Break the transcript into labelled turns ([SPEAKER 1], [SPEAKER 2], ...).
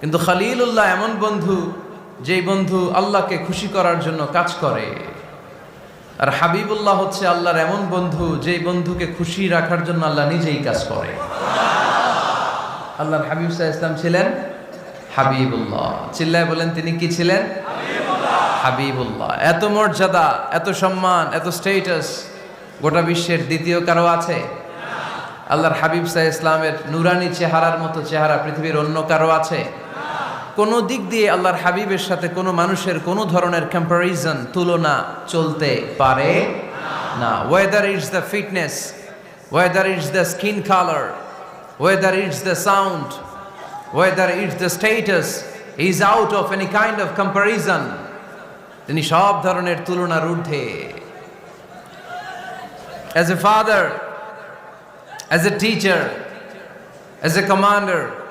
[SPEAKER 1] কিন্তু খালিলুল্লাহ এমন বন্ধু, যেই বন্ধু আল্লাহকে খুশি করার জন্য কাজ করে। আর হাবিবুল্লাহ হচ্ছে আল্লাহর এমন বন্ধু, যেই বন্ধুকে খুশি রাখার জন্য আল্লাহ নিজেই কাজ করে। আল্লাহর হাবিব সাহা ইসলাম ছিলেন হাবিবুল্লাহ। চিল্লায় বলেন, তিনি কি ছিলেন? হাবিবুল্লাহ। এত মর্যাদা, এত সম্মান, এত স্টেটাস গোটা বিশ্বের দ্বিতীয় কারও আছে? আল্লাহর হাবিব সাহ ইসলামের নুরানি চেহারার মতো চেহারা পৃথিবীর অন্য কারও আছে? কোনো দিক দিয়ে আল্লাহর হাবিবের সাথে কোনো মানুষের কোনো ধরনের কম্প্যারিজন তুলনা চলতে পারে না। Whether it's the fitness whether it's the skin colour whether it's the sound whether it's the status is out of any kind of comparison তিনি সব ধরনের তুলনার ঊর্ধ্বে। As a father as a teacher, as a commander,